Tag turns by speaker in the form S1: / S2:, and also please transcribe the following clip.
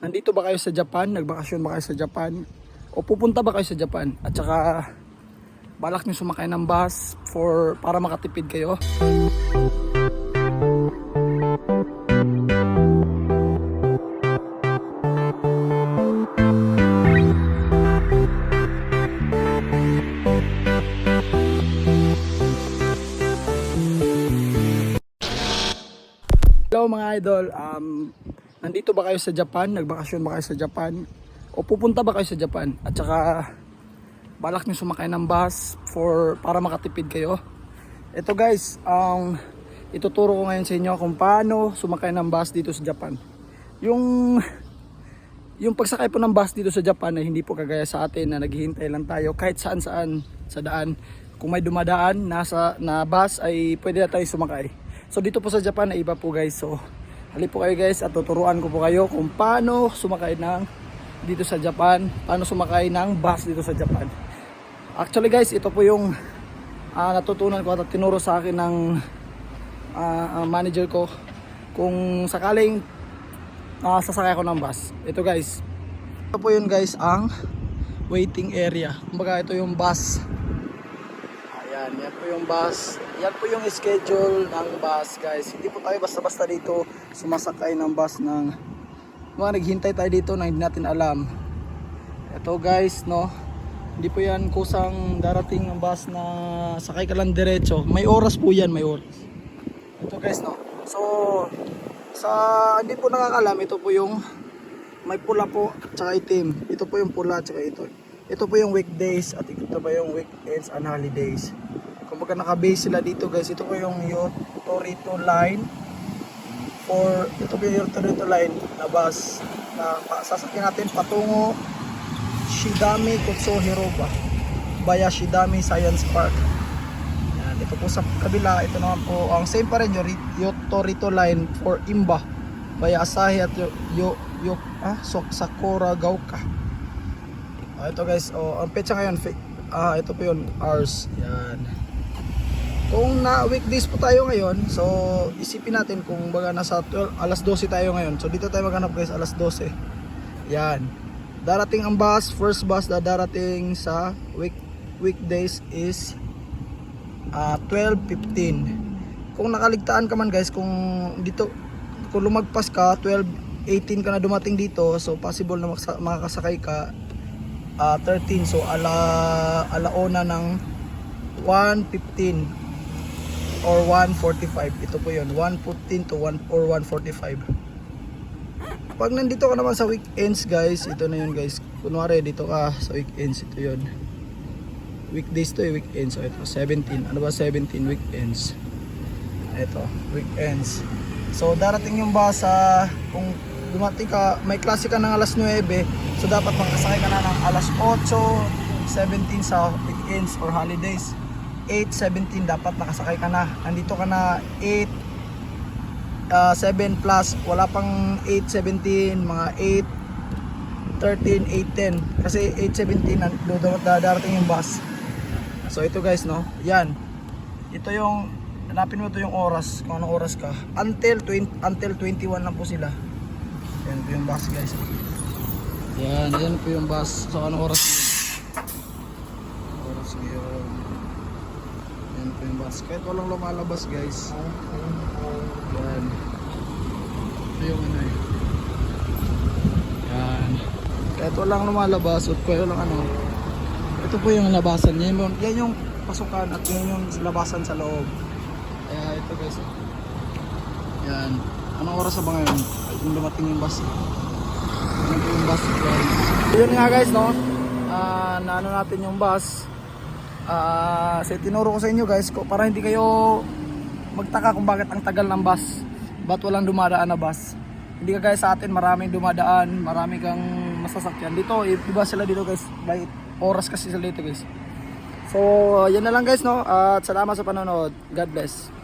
S1: nandito ba kayo sa Japan? Nagbakasyon ba kayo sa Japan? O pupunta ba kayo sa Japan? At saka balak nyo sumakay ng bus for para makatipid kayo? Hello mga idol, um, nandito ba kayo sa Japan? Nagbakasyon ba kayo sa Japan? O pupunta ba kayo sa Japan? At saka balak nyo sumakay ng bus for para makatipid kayo? Ito guys, ang ituturo ko ngayon sa inyo kung paano sumakay ng bus dito sa Japan. Yung yung pagsakay po ng bus dito sa Japan ay hindi po kagaya sa atin na naghihintay lang tayo kahit saan saan sa daan. Kung may dumadaan nasa na bus ay pwede na tayo sumakay. So dito po sa Japan ay iba po guys. So hali po kayo guys at tuturuan ko po kayo kung paano sumakay ng dito sa Japan, paano sumakay ng bus dito sa Japan. Actually guys, ito po yung ah, natutunan ko at tinuro sa akin ng ah, manager ko kung sakaling uh, sasakay ako ng bus. Ito guys. Ito po yun guys ang waiting area. Kumbaga ito yung bus. Ayan, yan po yung bus. Yan po yung schedule ng bus guys. Hindi po tayo basta-basta dito sumasakay ng bus ng mga naghintay tayo dito na hindi natin alam. Ito guys, no. Hindi po yan kusang darating ng bus na sakay ka lang diretso. May oras po yan, may oras. Ito guys, no. So, sa hindi po nakakalam, ito po yung may pula po tsaka itim. Ito po yung pula tsaka ito. Ito po yung weekdays at ito pa yung weekends and holidays. Kumbaga naka-base sila dito guys. Ito po yung Torito line for ito po yung Torito line na bus na sasakyan natin patungo Shidami Kutso Hiroba via Shidami Science Park. Yan, ito po sa kabila, ito naman po ang same pa rin yung yung line for Imba via Asahi at yo, yo, yo ah, Sakura Gauka. Ah, ito guys, oh, ang petsa ngayon, ah, ito po yun, hours. Yan. Kung na weekdays po tayo ngayon, so isipin natin kung baga nasa 12, alas 12 tayo ngayon. So dito tayo maghanap guys, alas 12. Yan. Darating ang bus, first bus na darating sa week weekdays is ah 12.15 kung nakaligtaan ka man guys kung dito kung lumagpas ka 12.18 ka na dumating dito so possible na makakasakay ka ah 13 so ala alaona ng 1.15 or 1.45 ito po yun 1.15 to 1 or 1.45 pag nandito ka naman sa weekends guys ito na yun guys kunwari dito ka sa weekends ito yun weekdays to eh, weekends. So ito, 17. Ano ba 17 weekends? Ito, weekends. So darating yung bus sa kung dumating ka, may klase ka ng alas 9, so dapat makasakay ka na ng alas 8, 17 sa weekends or holidays. 8.17 dapat nakasakay ka na. Nandito ka na 8 uh, 7 plus, wala pang 8.17, mga 8 13, 8, 10 kasi 8.17 na darating yung bus So ito guys no, yan. Ito yung hanapin mo ito yung oras, kung anong oras ka. Until 20, until 21 lang po sila. Yan po yung bus guys. Yan, yan po yung bus. So anong oras? Oras ngayon. Yan po yung bus. Kahit walang lumalabas guys. Yan. Ito yung ano eh. Yan. Kahit walang lumalabas, at kahit walang ano, ito po yung labasan. Yan, yan yung pasukan at yan yung labasan sa loob. Kaya ito guys. Yan. Anong oras na ba ngayon? Ay, Yung dumating yung bus. Yung bus guys. Yun nga guys no. Ah, naano natin yung bus. Ah, kasi tinuro ko sa inyo guys ko para hindi kayo magtaka kung bakit ang tagal ng bus. Ba't walang dumadaan na bus? Hindi ka guys sa atin maraming dumadaan, marami kang masasakyan. Dito, iba sila dito guys. By oras kasi sila dito guys. So, yan na lang guys no. At salamat sa panonood. God bless.